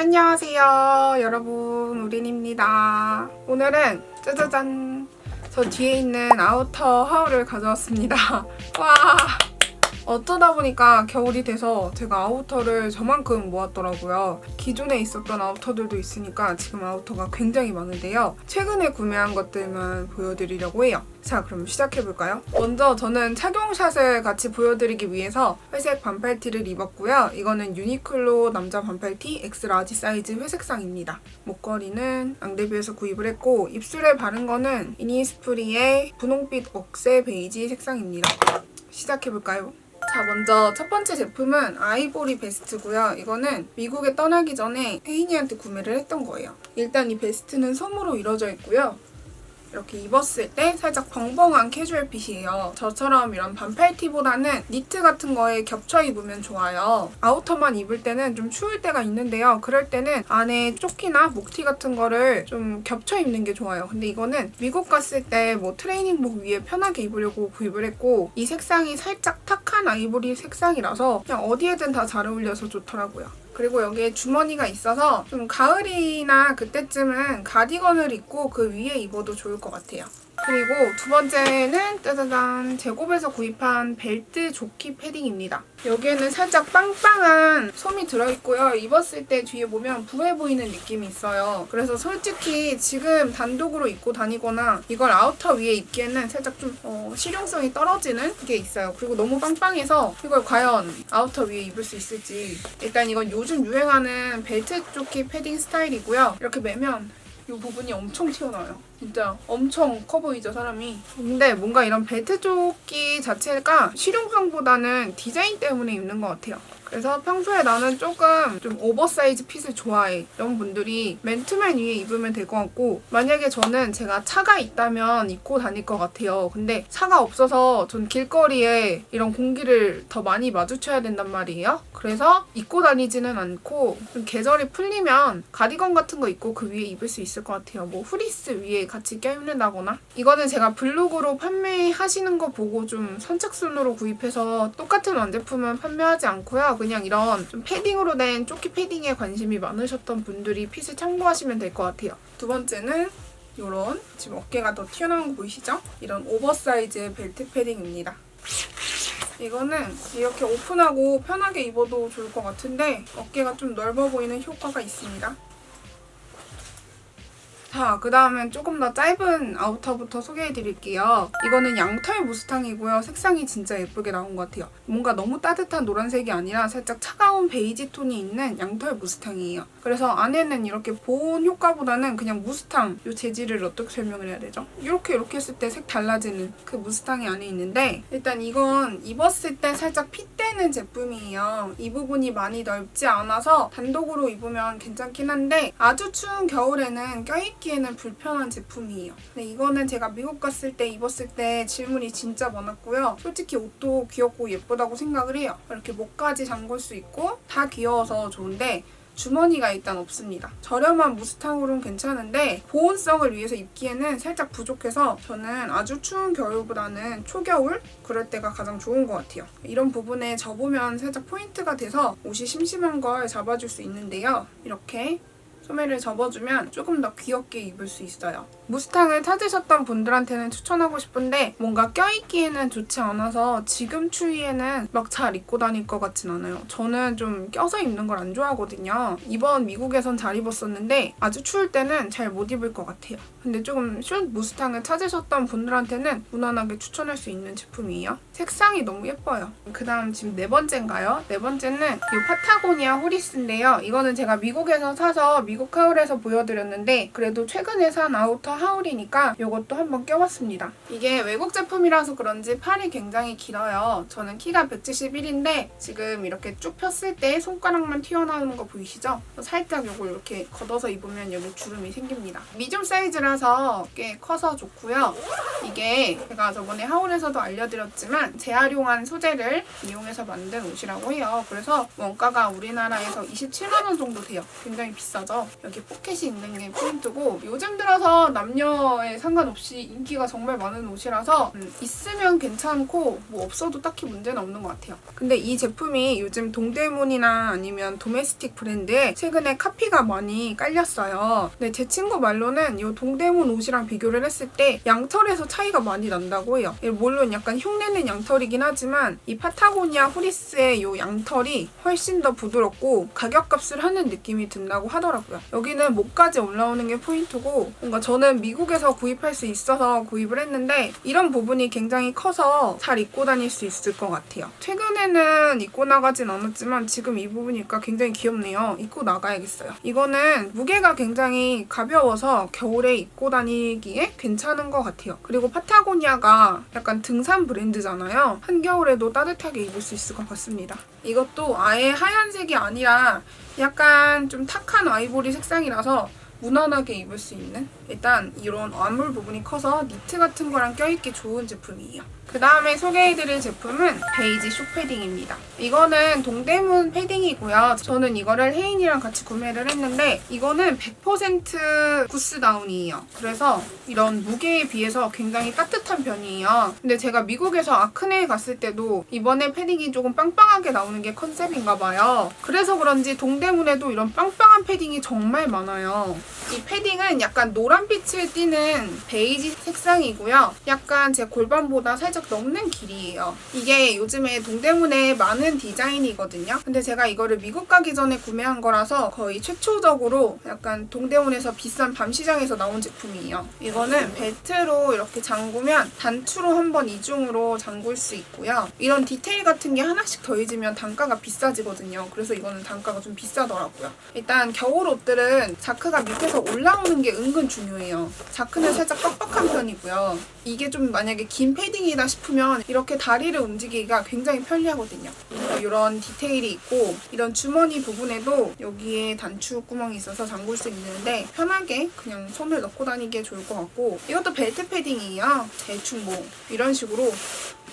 안녕하세요 여러분. 우린입니다. 오늘은 짜자잔. 저 뒤에 있는 아우터 하울을 가져왔습니다. 와 어쩌다 보니까 겨울이 돼서 제가 아우터를 저만큼 모았더라고요 기존에 있었던 아우터들도 있으니까 지금 아우터가 굉장히 많은데요 최근에 구매한 것들만 보여드리려고 해요 자 그럼 시작해볼까요? 먼저 저는 착용샷을 같이 보여드리기 위해서 회색 반팔티를 입었고요. 이거는 유니클로 남자 반팔티 X 라지 사이즈 회색상입니다. 목걸이는 앙데비에서 구입을 했고 입술에 바른 거는 이니스프리의 분홍빛 억새 베이지 색상입니다. 시작해볼까요? 자, 먼저 첫 번째 제품은 아이보리 베스트고요. 이거는 미국에 떠나기 전에 혜인이한테 구매를 했던 거예요. 일단 이 베스트는 솜으로 이루어져 있고요. 이렇게 입었을 때 살짝 벙벙한 캐주얼 핏이에요. 저처럼 이런 반팔 티보다는 니트 같은 거에 겹쳐 입으면 좋아요. 아우터만 입을 때는 좀 추울 때가 있는데요. 그럴 때는 안에 조끼나 목티 같은 거를 좀 겹쳐 입는 게 좋아요. 근데 이거는 미국 갔을 때 뭐 트레이닝복 위에 편하게 입으려고 구입을 했고 이 색상이 살짝 탁 한 아이보리 색상이라서 그냥 어디에든 다 잘 어울려서 좋더라고요. 그리고 여기에 주머니가 있어서 좀 가을이나 그때쯤은 가디건을 입고 그 위에 입어도 좋을 것 같아요. 그리고 두 번째는 짜자잔 제곱에서 구입한 벨트 조끼 패딩입니다. 여기에는 살짝 빵빵한 솜이 들어있고요. 입었을 때 뒤에 보면 부해 보이는 느낌이 있어요. 그래서 솔직히 지금 단독으로 입고 다니거나 이걸 아우터 위에 입기에는 살짝 좀 어, 실용성이 떨어지는 게 있어요. 그리고 너무 빵빵해서 이걸 과연 아우터 위에 입을 수 있을지 일단 이건 요즘 유행하는 벨트 조끼 패딩 스타일이고요. 이렇게 매면 이 부분이 엄청 튀어나와요. 진짜 엄청 커 보이죠, 사람이. 근데 뭔가 이런 벨트 조끼 자체가 실용성보다는 디자인 때문에 입는 것 같아요. 그래서 평소에 나는 조금 좀 오버사이즈 핏을 좋아해. 이런 분들이 맨투맨 위에 입으면 될 것 같고 만약에 저는 제가 차가 있다면 입고 다닐 것 같아요. 근데 차가 없어서 전 길거리에 이런 공기를 더 많이 마주쳐야 된단 말이에요. 그래서 입고 다니지는 않고 좀 계절이 풀리면 가디건 같은 거 입고 그 위에 입을 수 있을 것 같아요. 뭐 후리스 위에 같이 껴입는다거나 이거는 제가 블로그로 판매하시는 거 보고 좀 선착순으로 구입해서 똑같은 완제품은 판매하지 않고요. 그냥 이런 좀 패딩으로 된 조끼 패딩에 관심이 많으셨던 분들이 핏을 참고하시면 될 것 같아요. 두 번째는 이런 지금 어깨가 더 튀어나온 거 보이시죠? 이런 오버사이즈의 벨트 패딩입니다. 이거는 이렇게 오픈하고 편하게 입어도 좋을 것 같은데 어깨가 좀 넓어 보이는 효과가 있습니다. 자, 그 다음엔 조금 더 짧은 아우터부터 소개해드릴게요. 이거는 양털 무스탕이고요. 색상이 진짜 예쁘게 나온 것 같아요. 뭔가 너무 따뜻한 노란색이 아니라 살짝 차가운 베이지 톤이 있는 양털 무스탕이에요. 그래서 안에는 이렇게 보온 효과보다는 그냥 무스탕, 이 재질을 어떻게 설명을 해야 되죠? 이렇게 이렇게 했을 때 색 달라지는 그 무스탕이 안에 있는데 일단 이건 입었을 때 살짝 핏되는 제품이에요. 이 부분이 많이 넓지 않아서 단독으로 입으면 괜찮긴 한데 아주 추운 겨울에는 껴입 기에는 불편한 제품이에요. 근데 이거는 제가 미국 갔을 때 입었을 때 질문이 진짜 많았고요. 솔직히 옷도 귀엽고 예쁘다고 생각을 해요. 이렇게 목까지 잠글 수 있고 다 귀여워서 좋은데 주머니가 일단 없습니다. 저렴한 무스탕으로는 괜찮은데 보온성을 위해서 입기에는 살짝 부족해서 저는 아주 추운 겨울보다는 초겨울 그럴 때가 가장 좋은 것 같아요. 이런 부분에 접으면 살짝 포인트가 돼서 옷이 심심한 걸 잡아줄 수 있는데요. 이렇게 소매를 접어주면 조금 더 귀엽게 입을 수 있어요. 무스탕을 찾으셨던 분들한테는 추천하고 싶은데 뭔가 껴입기에는 좋지 않아서 지금 추위에는 막 잘 입고 다닐 것 같진 않아요. 저는 좀 껴서 입는 걸 안 좋아하거든요. 이번 미국에선 잘 입었었는데 아주 추울 때는 잘 못 입을 것 같아요. 근데 조금 숏 무스탕을 찾으셨던 분들한테는 무난하게 추천할 수 있는 제품이에요. 색상이 너무 예뻐요. 그 다음 지금 네 번째인가요? 네 번째는 이 파타고니아 호리스인데요. 이거는 제가 미국에서 사서 미국 하울에서 보여드렸는데 그래도 최근에 산 아우터 하울이니까 이것도 한번 껴봤습니다. 이게 외국 제품이라서 그런지 팔이 굉장히 길어요. 저는 키가 171인데 지금 이렇게 쭉 폈을 때 손가락만 튀어나오는 거 보이시죠? 살짝 이걸 이렇게 걷어서 입으면 여기 주름이 생깁니다. 미디움 사이즈라 서 꽤 커서 좋고요. 이게 제가 저번에 하울에서도 알려드렸지만 재활용한 소재를 이용해서 만든 옷이라고 해요. 그래서 원가가 우리나라에서 27만 원 정도 돼요. 굉장히 비싸죠. 여기 포켓이 있는 게 포인트고 요즘 들어서 남녀에 상관없이 인기가 정말 많은 옷이라서 음, 있으면 괜찮고 뭐 없어도 딱히 문제는 없는 것 같아요. 근데 이 제품이 요즘 동대문이나 아니면 도메스틱 브랜드에 최근에 카피가 많이 깔렸어요. 근데 제 친구 말로는 이 동대문 옷이랑 비교를 했을 때 양털에서 차이가 많이 난다고 해요. 물론 약간 흉내는 양털이긴 하지만 이 파타고니아 후리스의 이 양털이 훨씬 더 부드럽고 가격값을 하는 느낌이 든다고 하더라고요. 여기는 목까지 올라오는 게 포인트고 뭔가 저는 미국에서 구입할 수 있어서 구입을 했는데 이런 부분이 굉장히 커서 잘 입고 다닐 수 있을 것 같아요. 최근에는 입고 나가진 않았지만 지금 이 부분이니까 굉장히 귀엽네요. 입고 나가야겠어요. 이거는 무게가 굉장히 가벼워서 겨울에 입고 다니기에 괜찮은 것 같아요. 그리고 파타고니아가 약간 등산 브랜드잖아요. 한겨울에도 따뜻하게 입을 수 있을 것 같습니다. 이것도 아예 하얀색이 아니라 약간 좀 탁한 아이보리 색상이라서 무난하게 입을 수 있는 일단 이런 와물 부분이 커서 니트 같은 거랑 껴입기 좋은 제품이에요. 그 다음에 소개해드릴 제품은 베이지 쇼 패딩입니다. 이거는 동대문 패딩이고요. 저는 이거를 혜인이랑 같이 구매를 했는데 이거는 100% 구스다운이에요. 그래서 이런 무게에 비해서 굉장히 따뜻한 편이에요. 근데 제가 미국에서 아크네에 갔을 때도 이번에 패딩이 조금 빵빵하게 나오는 게 컨셉인가 봐요. 그래서 그런지 동대문에도 이런 빵빵한 패딩이 정말 많아요. 이 패딩은 약간 노란빛을 띠는 베이지 색상이고요. 약간 제 골반보다 살짝 넘는 길이에요. 이게 요즘에 동대문에 많은 디자인이거든요. 근데 제가 이거를 미국 가기 전에 구매한 거라서 거의 최초적으로 약간 동대문에서 비싼 밤시장에서 나온 제품이에요. 이거는 벨트로 이렇게 잠그면 단추로 한번 이중으로 잠글 수 있고요. 이런 디테일 같은 게 하나씩 더해지면 단가가 비싸지거든요. 그래서 이거는 단가가 좀 비싸더라고요. 일단 겨울 옷들은 자크가 밑에서 올라오는 게 은근 중요해요. 자크는 살짝 빡빡한 편이고요. 이게 좀 만약에 긴 패딩이다 싶으면 이렇게 다리를 움직이기가 굉장히 편리하거든요. 이런 디테일이 있고 이런 주머니 부분에도 여기에 단추 구멍이 있어서 잠글 수 있는데 편하게 그냥 손을 넣고 다니기에 좋을 것 같고 이것도 벨트 패딩이에요. 대충 뭐 이런 식으로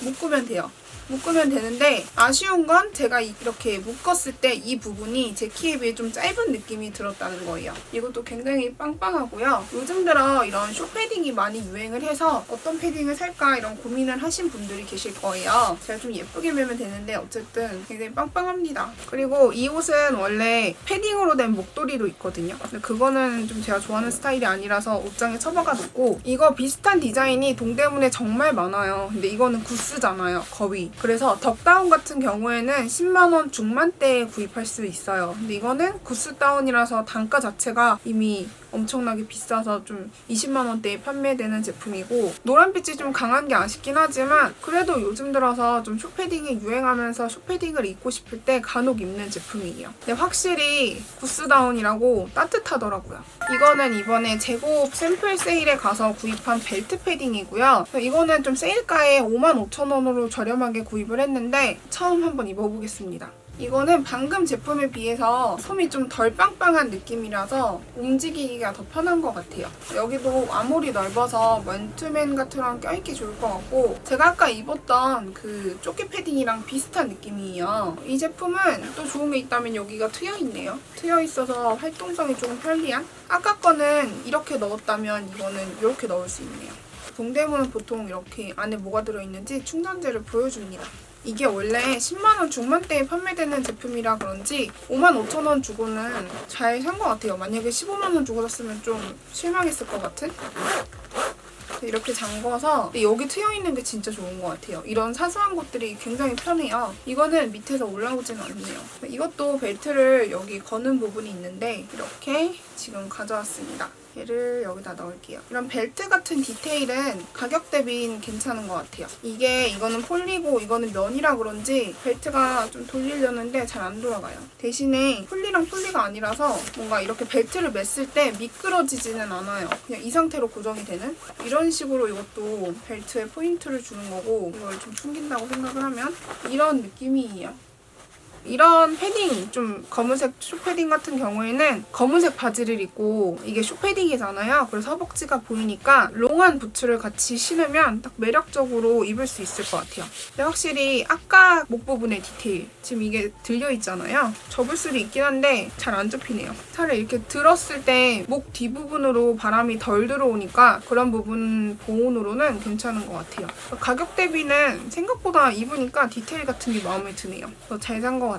묶으면 돼요. 묶으면 되는데 아쉬운 건 제가 이렇게 묶었을 때 이 부분이 제 키에 비해 좀 짧은 느낌이 들었다는 거예요. 이것도 굉장히 빵빵하고요. 요즘 들어 이런 쇼 패딩이 많이 유행을 해서 어떤 패딩을 살까 이런 고민을 하신 분들이 계실 거예요. 제가 좀 예쁘게 매면 되는데 어쨌든 굉장히 빵빵합니다. 그리고 이 옷은 원래 패딩으로 된 목도리도 있거든요. 근데 그거는 좀 제가 좋아하는 스타일이 아니라서 옷장에 처박아 놓고 이거 비슷한 디자인이 동대문에 정말 많아요. 근데 이거는 구스잖아요. 거위. 그래서 덕다운 같은 경우에는 10만원 중반대에 구입할 수 있어요. 근데 이거는 구스다운이라서 단가 자체가 이미 엄청나게 비싸서 좀 20만 원대에 판매되는 제품이고 노란빛이 좀 강한 게 아쉽긴 하지만 그래도 요즘 들어서 좀 쇼패딩이 유행하면서 쇼패딩을 입고 싶을 때 간혹 입는 제품이에요. 근데 확실히 구스다운이라고 따뜻하더라고요. 이거는 이번에 재고업 샘플 세일에 가서 구입한 벨트 패딩이고요. 이거는 좀 세일가에 55,000원으로 저렴하게 구입을 했는데 처음 한번 입어보겠습니다. 이거는 방금 제품에 비해서 솜이 좀 덜 빵빵한 느낌이라서 움직이기가 더 편한 것 같아요. 여기도 아무리 넓어서 맨투맨 같은 거랑 껴입기 좋을 것 같고 제가 아까 입었던 그 조끼 패딩이랑 비슷한 느낌이에요. 이 제품은 또 좋은 게 있다면 여기가 트여 있네요. 트여 있어서 활동성이 조금 편리한? 아까 거는 이렇게 넣었다면 이거는 이렇게 넣을 수 있네요. 동대문은 보통 이렇게 안에 뭐가 들어있는지 충전재를 보여줍니다. 이게 원래 10만원 중반대에 판매되는 제품이라 그런지 5만 5천원 주고는 잘 산 것 같아요. 만약에 15만원 주고 샀으면 좀 실망했을 것 같은? 이렇게 잠궈서 여기 트여 있는 게 진짜 좋은 것 같아요. 이런 사소한 것들이 굉장히 편해요. 이거는 밑에서 올라오지는 않네요. 이것도 벨트를 여기 거는 부분이 있는데 이렇게 지금 가져왔습니다. 얘를 여기다 넣을게요. 이런 벨트 같은 디테일은 가격 대비는 괜찮은 것 같아요. 이게 이거는 폴리고 이거는 면이라 그런지 벨트가 좀 돌리려는데 잘 안 돌아가요. 대신에 폴리랑 폴리가 아니라서 뭔가 이렇게 벨트를 맸을 때 미끄러지지는 않아요. 그냥 이 상태로 고정이 되는 이런 식으로 이것도 벨트에 포인트를 주는 거고 이걸 좀 숨긴다고 생각을 하면 이런 느낌이에요. 이런 패딩 좀 검은색 슈패딩 같은 경우에는 검은색 바지를 입고 이게 슈패딩이잖아요. 그래서 허벅지가 보이니까 롱한 부츠를 같이 신으면 딱 매력적으로 입을 수 있을 것 같아요. 근데 확실히 아까 목 부분의 디테일 지금 이게 들려 있잖아요. 접을 수도 있긴 한데 잘 안 접히네요. 차라리 이렇게 들었을 때 목 뒷부분으로 바람이 덜 들어오니까 그런 부분 보온으로는 괜찮은 것 같아요. 가격 대비는 생각보다 입으니까 디테일 같은 게 마음에 드네요. 잘 산 것 같아요.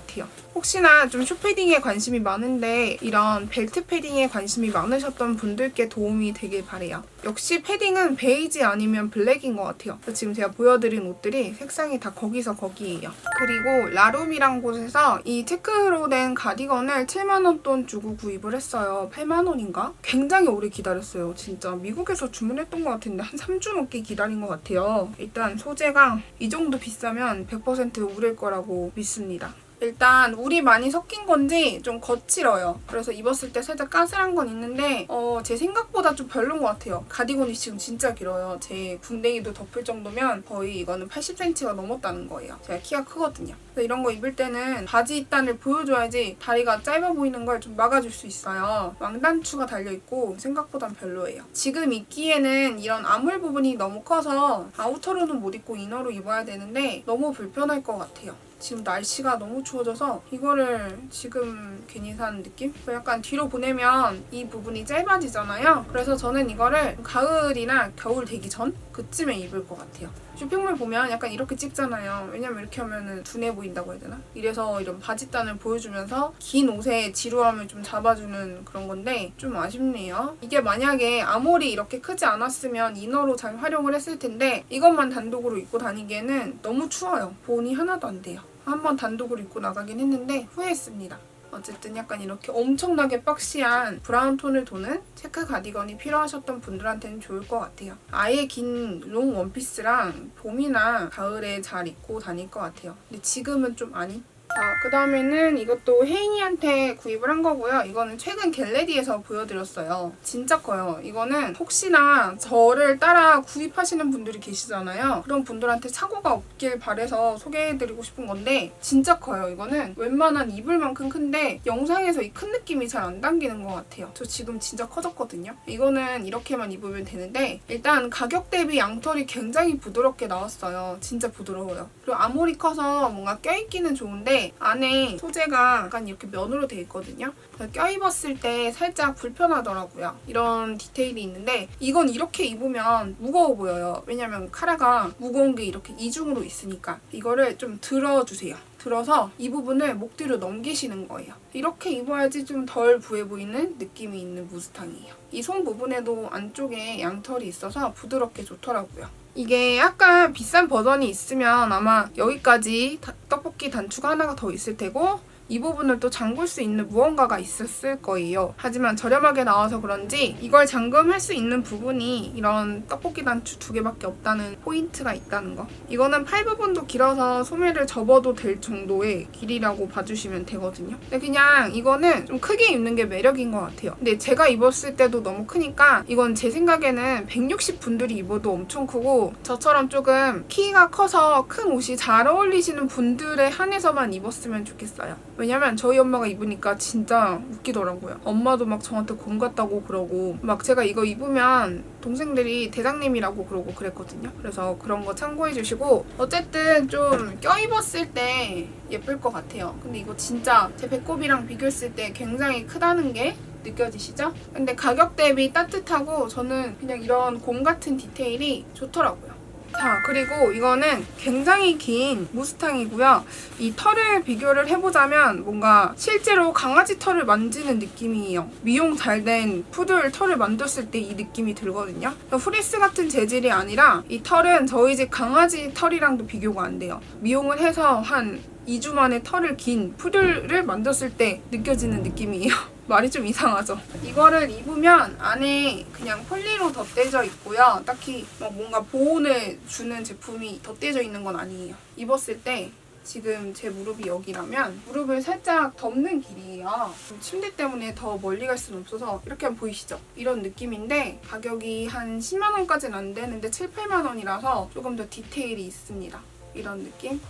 혹시나 좀 슈패딩에 관심이 많은데 이런 벨트 패딩에 관심이 많으셨던 분들께 도움이 되길 바래요. 역시 패딩은 베이지 아니면 블랙인 것 같아요. 지금 제가 보여드린 옷들이 색상이 다 거기서 거기예요. 그리고 라룸이란 곳에서 이 체크로 된 가디건을 7만 원 돈 주고 구입을 했어요. 8만 원인가? 굉장히 오래 기다렸어요. 진짜 미국에서 주문했던 것 같은데 한 3주 넘게 기다린 것 같아요. 일단 소재가 이 정도 비싸면 100% 우릴 거라고 믿습니다. 일단 울이 많이 섞인 건지 좀 거칠어요. 그래서 입었을 때 살짝 까슬한 건 있는데 어, 제 생각보다 좀 별론 것 같아요. 가디건이 지금 진짜 길어요. 제 궁뎅이도 덮을 정도면 거의 이거는 80cm가 넘었다는 거예요. 제가 키가 크거든요. 그래서 이런 거 입을 때는 바지 입단을 보여줘야지 다리가 짧아 보이는 걸 좀 막아줄 수 있어요. 왕단추가 달려있고 생각보단 별로예요. 지금 입기에는 이런 아물 부분이 너무 커서 아우터로는 못 입고 이너로 입어야 되는데 너무 불편할 것 같아요. 지금 날씨가 너무 추워져서 이거를 지금 괜히 산 느낌? 약간 뒤로 보내면 이 부분이 짧아지잖아요. 그래서 저는 이거를 가을이나 겨울 되기 전 그쯤에 입을 것 같아요. 쇼핑몰 보면 약간 이렇게 찍잖아요. 왜냐면 이렇게 하면은 둔해 보인다고 해야 되나? 이래서 이런 바지단을 보여주면서 긴 옷의 지루함을 좀 잡아주는 그런 건데 좀 아쉽네요. 이게 만약에 아무리 이렇게 크지 않았으면 이너로 잘 활용을 했을 텐데 이것만 단독으로 입고 다니기에는 너무 추워요. 보온이 하나도 안 돼요. 한 번 단독으로 입고 나가긴 했는데 후회했습니다. 어쨌든 약간 이렇게 엄청나게 박시한 브라운 톤을 도는 체크 가디건이 필요하셨던 분들한테는 좋을 것 같아요. 아예 긴 롱 원피스랑 봄이나 가을에 잘 입고 다닐 것 같아요. 근데 지금은 좀 아니? 자, 그 다음에는 이것도 혜인이한테 구입을 한 거고요. 이거는 최근 겟레디에서 보여드렸어요. 진짜 커요. 이거는 혹시나 저를 따라 구입하시는 분들이 계시잖아요. 그런 분들한테 사고가 없길 바래서 소개해드리고 싶은 건데 진짜 커요. 이거는 웬만한 입을 만큼 큰데 영상에서 이 큰 느낌이 잘안 담기는 것 같아요. 저 지금 진짜 커졌거든요. 이거는 이렇게만 입으면 되는데 일단 가격 대비 양털이 굉장히 부드럽게 나왔어요. 진짜 부드러워요. 그리고 아무리 커서 뭔가 껴입기는 좋은데 안에 소재가 약간 이렇게 면으로 돼 있거든요. 껴입었을 때 살짝 불편하더라고요. 이런 디테일이 있는데 이건 이렇게 입으면 무거워 보여요. 왜냐면 카라가 무거운 게 이렇게 이중으로 있으니까 이거를 좀 들어주세요. 들어서 이 부분을 목 뒤로 넘기시는 거예요. 이렇게 입어야지 좀 덜 부해 보이는 느낌이 있는 무스탕이에요. 이 손 부분에도 안쪽에 양털이 있어서 부드럽게 좋더라고요. 이게 약간 비싼 버전이 있으면 아마 여기까지 다- 떡볶이 단추가 하나가 더 있을 테고 이 부분을 또 잠글 수 있는 무언가가 있었을 거예요. 하지만 저렴하게 나와서 그런지 이걸 잠금할 수 있는 부분이 이런 떡볶이 단추 두 개밖에 없다는 포인트가 있다는 거. 이거는 팔 부분도 길어서 소매를 접어도 될 정도의 길이라고 봐주시면 되거든요. 근데 그냥 이거는 좀 크게 입는 게 매력인 것 같아요. 근데 제가 입었을 때도 너무 크니까 이건 제 생각에는 160 분들이 입어도 엄청 크고 저처럼 조금 키가 커서 큰 옷이 잘 어울리시는 분들에 한해서만 입었으면 좋겠어요. 왜냐면 저희 엄마가 입으니까 진짜 웃기더라고요. 엄마도 막 저한테 곰 같다고 그러고 막 제가 이거 입으면 동생들이 대장님이라고 그러고 그랬거든요. 그래서 그런 거 참고해 주시고 어쨌든 좀 껴입었을 때 예쁠 것 같아요. 근데 이거 진짜 제 배꼽이랑 비교했을 때 굉장히 크다는 게 느껴지시죠? 근데 가격 대비 따뜻하고 저는 그냥 이런 곰 같은 디테일이 좋더라고요. 자, 그리고 이거는 굉장히 긴 무스탕이고요. 이 털을 비교를 해보자면 뭔가 실제로 강아지 털을 만지는 느낌이에요. 미용 잘 된 푸들 털을 만졌을 때 이 느낌이 들거든요. 프리스 같은 재질이 아니라 이 털은 저희 집 강아지 털이랑도 비교가 안 돼요. 미용을 해서 한 2주 만에 털을 긴 푸들을 만졌을 때 느껴지는 느낌이에요. 말이 좀 이상하죠. 이거를 입으면 안에 그냥 폴리로 덧대져 있고요. 딱히 막 뭔가 보온을 주는 제품이 덧대져 있는 건 아니에요. 입었을 때 지금 제 무릎이 여기라면 무릎을 살짝 덮는 길이에요. 침대 때문에 더 멀리 갈 수는 없어서 이렇게 하면 보이시죠? 이런 느낌인데 가격이 한 10만 원까지는 안 되는데 7, 8만 원이라서 조금 더 디테일이 있습니다. 이런 느낌?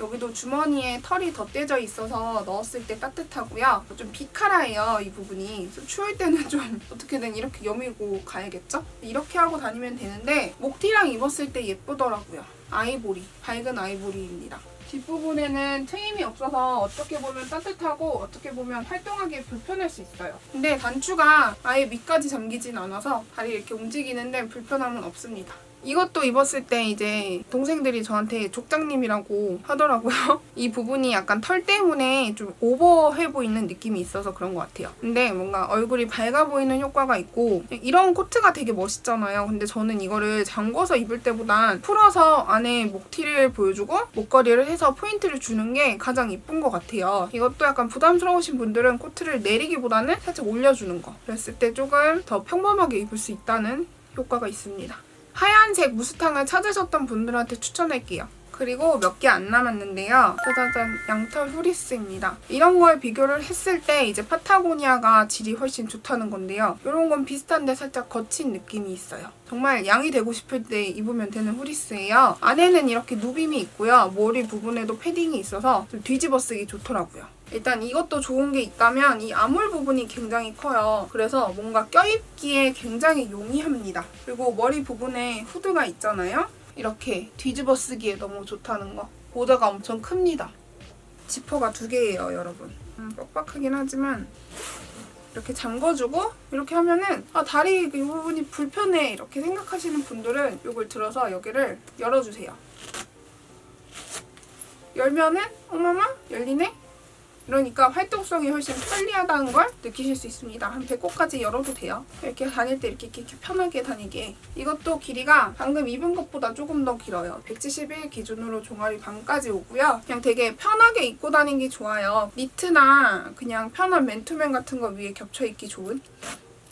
여기도 주머니에 털이 덧대져 있어서 넣었을 때 따뜻하고요. 좀 비카라예요, 이 부분이. 추울 때는 좀 어떻게든 이렇게 여미고 가야겠죠? 이렇게 하고 다니면 되는데 목티랑 입었을 때 예쁘더라고요. 아이보리, 밝은 아이보리입니다. 뒷부분에는 트임이 없어서 어떻게 보면 따뜻하고 어떻게 보면 활동하기 불편할 수 있어요. 근데 단추가 아예 밑까지 잠기진 않아서 다리 이렇게 움직이는데 불편함은 없습니다. 이것도 입었을 때 이제 동생들이 저한테 족장님이라고 하더라고요. 이 부분이 약간 털 때문에 좀 오버해 보이는 느낌이 있어서 그런 것 같아요. 근데 뭔가 얼굴이 밝아 보이는 효과가 있고 이런 코트가 되게 멋있잖아요. 근데 저는 이거를 잠궈서 입을 때보단 풀어서 안에 목티를 보여주고 목걸이를 해서 포인트를 주는 게 가장 이쁜 것 같아요. 이것도 약간 부담스러우신 분들은 코트를 내리기보다는 살짝 올려주는 거. 그랬을 때 조금 더 평범하게 입을 수 있다는 효과가 있습니다. 하얀색 무스탕을 찾으셨던 분들한테 추천할게요. 그리고 몇 개 안 남았는데요. 짜자잔 양털 후리스입니다. 이런 거에 비교를 했을 때 이제 파타고니아가 질이 훨씬 좋다는 건데요. 이런 건 비슷한데 살짝 거친 느낌이 있어요. 정말 양이 되고 싶을 때 입으면 되는 후리스예요. 안에는 이렇게 누빔이 있고요. 머리 부분에도 패딩이 있어서 좀 뒤집어 쓰기 좋더라고요. 일단 이것도 좋은 게 있다면 이 아몰 부분이 굉장히 커요. 그래서 뭔가 껴입기에 굉장히 용이합니다. 그리고 머리 부분에 후드가 있잖아요. 이렇게 뒤집어 쓰기에 너무 좋다는 거. 보드가 엄청 큽니다. 지퍼가 두 개예요, 여러분. 음, 뻑뻑하긴 하지만 이렇게 잠궈주고 이렇게 하면은 아 다리 이 부분이 불편해 이렇게 생각하시는 분들은 이걸 들어서 여기를 열어주세요. 열면은 어머머 열리네. 그러니까 활동성이 훨씬 편리하다는 걸 느끼실 수 있습니다. 한 배꼽까지 열어도 돼요. 이렇게 다닐 때 이렇게, 이렇게 편하게 다니게. 이것도 길이가 방금 입은 것보다 조금 더 길어요. 171 기준으로 종아리 반까지 오고요. 그냥 되게 편하게 입고 다니기 좋아요. 니트나 그냥 편한 맨투맨 같은 거 위에 겹쳐 입기 좋은.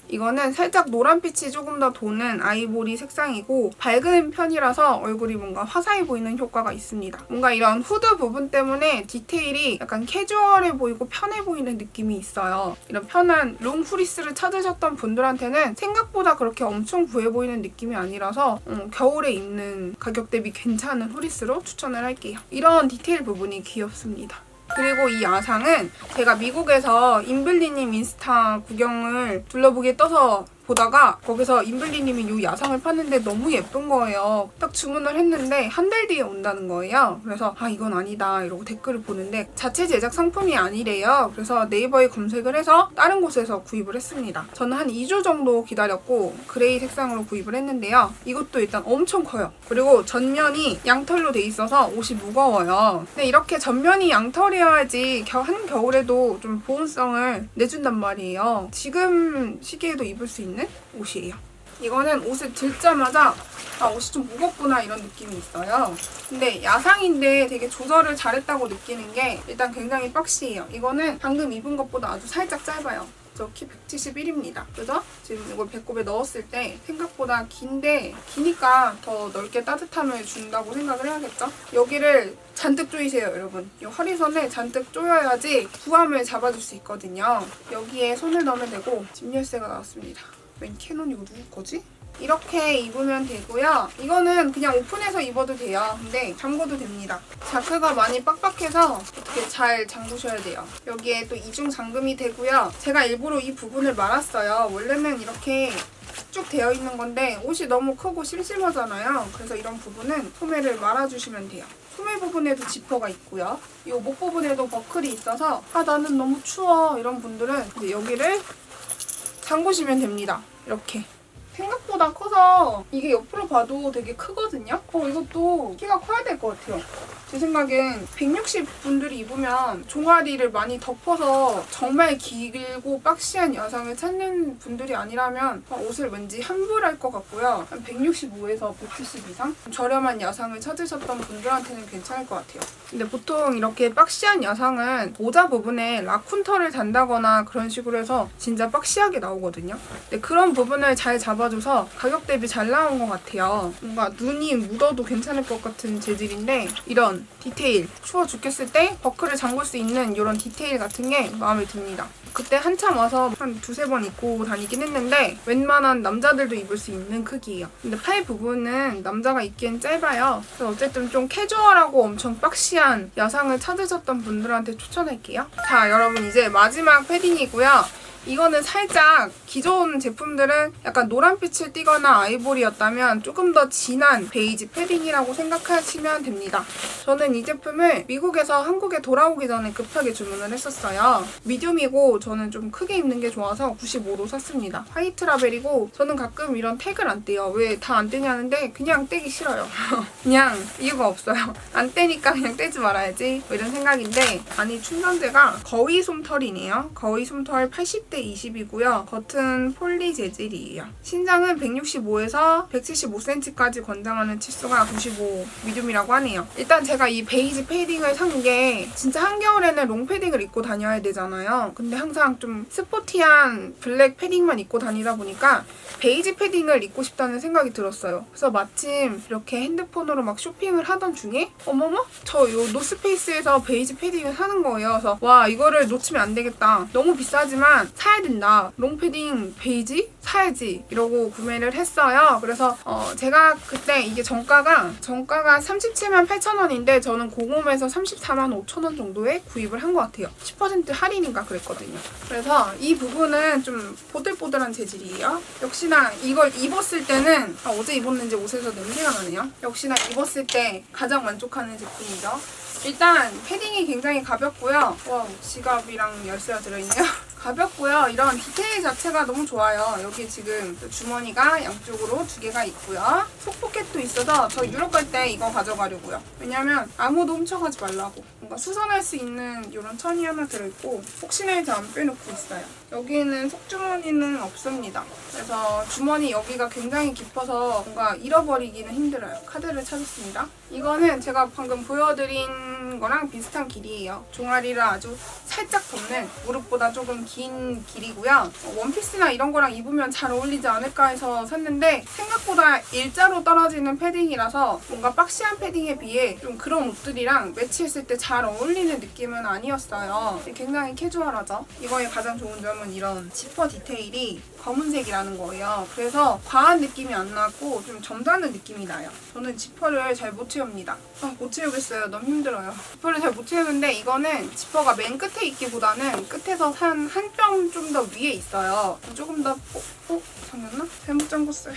이거는 살짝 노란빛이 조금 더 도는 아이보리 색상이고 밝은 편이라서 얼굴이 뭔가 화사해 보이는 효과가 있습니다. 뭔가 이런 후드 부분 때문에 디테일이 약간 캐주얼해 보이고 편해 보이는 느낌이 있어요. 이런 편한 롱 후리스를 찾으셨던 분들한테는 생각보다 그렇게 엄청 부해 보이는 느낌이 아니라서 음, 겨울에 입는 가격 대비 괜찮은 후리스로 추천을 할게요. 이런 디테일 부분이 귀엽습니다. 그리고 이 야상은 제가 미국에서 인블리님 인스타 구경을 둘러보기에 떠서 보다가 거기서 인블리님이 이 야상을 팠는데 너무 예쁜 거예요. 딱 주문을 했는데 한 달 뒤에 온다는 거예요. 그래서 아 이건 아니다 이러고 댓글을 보는데 자체 제작 상품이 아니래요. 그래서 네이버에 검색을 해서 다른 곳에서 구입을 했습니다. 저는 한 2주 정도 기다렸고 그레이 색상으로 구입을 했는데요. 이것도 일단 엄청 커요. 그리고 전면이 양털로 돼 있어서 옷이 무거워요. 근데 이렇게 전면이 양털이어야지 겨- 한겨울에도 좀 보온성을 내준단 말이에요. 지금 시기에도 입을 수 있는 옷이에요. 이거는 옷을 들자마자 아 옷이 좀 무겁구나 이런 느낌이 있어요. 근데 야상인데 되게 조절을 잘했다고 느끼는 게 일단 굉장히 박시해요. 이거는 방금 입은 것보다 아주 살짝 짧아요. 저 키 171입니다. 그래서 지금 이걸 배꼽에 넣었을 때 생각보다 긴데 기니까 더 넓게 따뜻함을 준다고 생각을 해야겠죠? 여기를 잔뜩 조이세요, 여러분. 이 허리선을 잔뜩 조여야지 부함을 잡아줄 수 있거든요. 여기에 손을 넣으면 되고 집 열쇠가 나왔습니다. 웬 캐논 이거 누구 거지? 이렇게 입으면 되고요. 이거는 그냥 오픈해서 입어도 돼요. 근데 잠궈도 됩니다. 자크가 많이 빡빡해서 어떻게 잘 잠그셔야 돼요. 여기에 또 이중 잠금이 되고요. 제가 일부러 이 부분을 말았어요. 원래는 이렇게 쭉 되어 있는 건데 옷이 너무 크고 심심하잖아요. 그래서 이런 부분은 소매를 말아주시면 돼요. 소매 부분에도 지퍼가 있고요. 이 목 부분에도 버클이 있어서 아 나는 너무 추워 이런 분들은 여기를 잠그시면 됩니다. 이렇게. 생각보다 커서 이게 옆으로 봐도 되게 크거든요. 어, 이것도 키가 커야 될 것 같아요. 제 생각엔 160 분들이 입으면 종아리를 많이 덮어서 정말 길고 박시한 여성을 찾는 분들이 아니라면 어, 옷을 왠지 환불할 것 같고요. 한 165에서 170 이상 저렴한 야상을 찾으셨던 분들한테는 괜찮을 것 같아요. 근데 보통 이렇게 박시한 야상은 모자 부분에 라쿤터를 단다거나 그런 식으로 해서 진짜 박시하게 나오거든요. 근데 그런 부분을 잘 잡아줘서 가격 대비 잘 나온 것 같아요. 뭔가 눈이 묻어도 괜찮을 것 같은 재질인데 이런 디테일 추워 죽겠을 때 버클을 잠글 수 있는 이런 디테일 같은 게 마음에 듭니다. 그때 한참 와서 한 두세 번 입고 다니긴 했는데 웬만한 남자들도 입을 수 있는 크기예요. 근데 팔 부분은 남자가 입기엔 짧아요. 그래서 어쨌든 좀 캐주얼하고 엄청 박시한 야상을 찾으셨던 분들한테 추천할게요. 자 여러분 이제 마지막 패딩이고요. 이거는 살짝 기존 제품들은 약간 노란빛을 띠거나 아이보리였다면 조금 더 진한 베이지 패딩이라고 생각하시면 됩니다. 저는 이 제품을 미국에서 한국에 돌아오기 전에 급하게 주문을 했었어요. 미디움이고 저는 좀 크게 입는 게 좋아서 95로 샀습니다. 화이트 라벨이고 저는 가끔 이런 태그를 안 떼요. 왜 다 안 떼냐는데 그냥 떼기 싫어요. 그냥 이유가 없어요. 안 떼니까 그냥 떼지 말아야지 뭐 이런 생각인데 안이 충전재가 거의 솜털이네요. 거의 솜털 80대 20이고요. 겉은 폴리 재질이에요. 신장은 165에서 175cm까지 권장하는 치수가 95 미디움이라고 하네요. 일단 제가 이 베이지 패딩을 산 게 진짜 한겨울에는 롱 패딩을 입고 다녀야 되잖아요. 근데 항상 좀 스포티한 블랙 패딩만 입고 다니다 보니까 베이지 패딩을 입고 싶다는 생각이 들었어요. 그래서 마침 이렇게 핸드폰으로 막 쇼핑을 하던 중에 어머머 저 요 노스페이스에서 베이지 패딩을 사는 거예요. 그래서 와 이거를 놓치면 안 되겠다. 너무 비싸지만 사야 된다. 롱 패딩 베이지 사야지 이러고 구매를 했어요. 그래서 어, 제가 그때 이게 정가가 정가가 37만 8천 원인데 저는 공홈에서 34만 5천 원 정도에 구입을 한 것 같아요. 10% 할인인가 그랬거든요. 그래서 이 부분은 좀 보들보들한 재질이에요. 역시나 이걸 입었을 때는 아, 어제 입었는지 옷에서 냄새가 나네요. 역시나 입었을 때 가장 만족하는 제품이죠. 일단 패딩이 굉장히 가볍고요. 와 지갑이랑 열쇠가 들어있네요. 가볍고요. 이런 디테일 자체가 너무 좋아요. 여기 지금 주머니가 양쪽으로 두 개가 있고요. 속포켓도 있어서 저 유럽 갈 때 이거 가져가려고요. 왜냐면 아무도 훔쳐가지 말라고. 뭔가 수선할 수 있는 이런 천이 하나 들어있고 혹시나 해서 안 빼놓고 있어요. 여기는 속주머니는 없습니다. 그래서 주머니 여기가 굉장히 깊어서 뭔가 잃어버리기는 힘들어요. 카드를 찾았습니다. 이거는 제가 방금 보여드린 거랑 비슷한 길이에요. 종아리를 아주 살짝 덮는 무릎보다 조금 긴 길이고요. 어, 원피스나 이런 거랑 입으면 잘 어울리지 않을까 해서 샀는데 생각보다 일자로 떨어지는 패딩이라서 뭔가 박시한 패딩에 비해 좀 그런 옷들이랑 매치했을 때 잘 어울리는 느낌은 아니었어요. 굉장히 캐주얼하죠. 이거의 가장 좋은 점은 이런 지퍼 디테일이 검은색이라는 거예요. 그래서 과한 느낌이 안 나고 좀 점잖은 느낌이 나요. 저는 지퍼를 잘 못 채웁니다. 아, 못 채우겠어요. 너무 힘들어요. 지퍼를 잘 못 채우는데 이거는 지퍼가 맨 끝에 있기보다는 끝에서 한 한 뼘 좀 더 위에 있어요. 조금 더 어? 어? 잠겼나? 잘못 잠궜어요.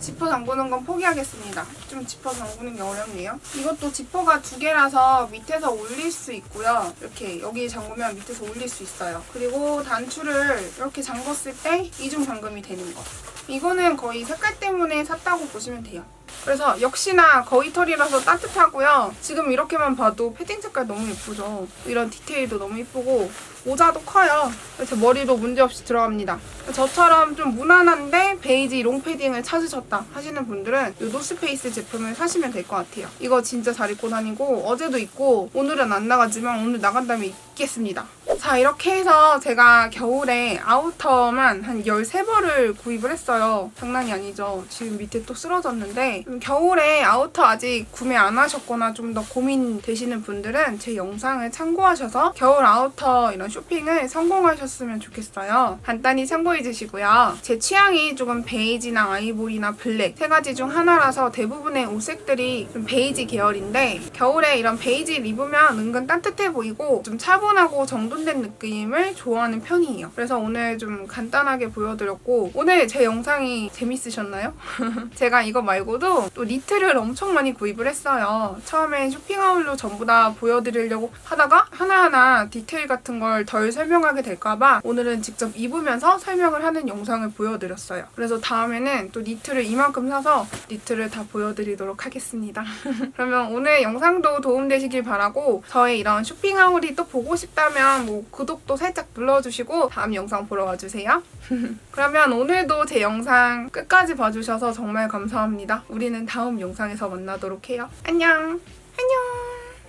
지퍼 잠그는 건 포기하겠습니다. 좀 지퍼 잠그는 게 어렵네요. 이것도 지퍼가 두 개라서 밑에서 올릴 수 있고요. 이렇게 여기 잠그면 밑에서 올릴 수 있어요. 그리고 단추를 이렇게 잠궜을 때 이중 잠금이 되는 거. 이거는 거의 색깔 때문에 샀다고 보시면 돼요. 그래서 역시나 거의 털이라서 따뜻하고요. 지금 이렇게만 봐도 패딩 색깔 너무 예쁘죠. 이런 디테일도 너무 예쁘고 모자도 커요. 그래서 머리도 문제없이 들어갑니다. 저처럼 좀 무난한데 베이지 롱 패딩을 찾으셨다 하시는 분들은 이 노스페이스 제품을 사시면 될 것 같아요. 이거 진짜 잘 입고 다니고 어제도 입고 오늘은 안 나가지만 오늘 나간 다음에 입 겠습니다. 자 이렇게 해서 제가 겨울에 아우터만 한 13벌을 구입을 했어요. 장난이 아니죠. 지금 밑에 또 쓰러졌는데 음, 겨울에 아우터 아직 구매 안 하셨거나 좀 더 고민되시는 분들은 제 영상을 참고하셔서 겨울 아우터 이런 쇼핑을 성공하셨으면 좋겠어요. 간단히 참고해 주시고요. 제 취향이 조금 베이지나 아이보리나 블랙 세 가지 중 하나라서 대부분의 옷색들이 좀 베이지 계열인데 겨울에 이런 베이지 입으면 은근 따뜻해 보이고 좀 차분 하고 정돈된 느낌을 좋아하는 편이에요. 그래서 오늘 좀 간단하게 보여드렸고 오늘 제 영상이 재밌으셨나요? 제가 이거 말고도 또 니트를 엄청 많이 구입을 했어요. 처음엔 쇼핑하울로 전부 다 보여드리려고 하다가 하나하나 디테일 같은 걸 덜 설명하게 될까봐 오늘은 직접 입으면서 설명을 하는 영상을 보여드렸어요. 그래서 다음에는 또 니트를 이만큼 사서 니트를 다 보여드리도록 하겠습니다. 그러면 오늘 영상도 도움되시길 바라고 저의 이런 쇼핑하울이 또 보고 싶다면 뭐 구독도 살짝 눌러주시고 다음 영상 보러 와주세요. 그러면 오늘도 제 영상 끝까지 봐주셔서 정말 감사합니다. 우리는 다음 영상에서 만나도록 해요. 안녕! 안녕!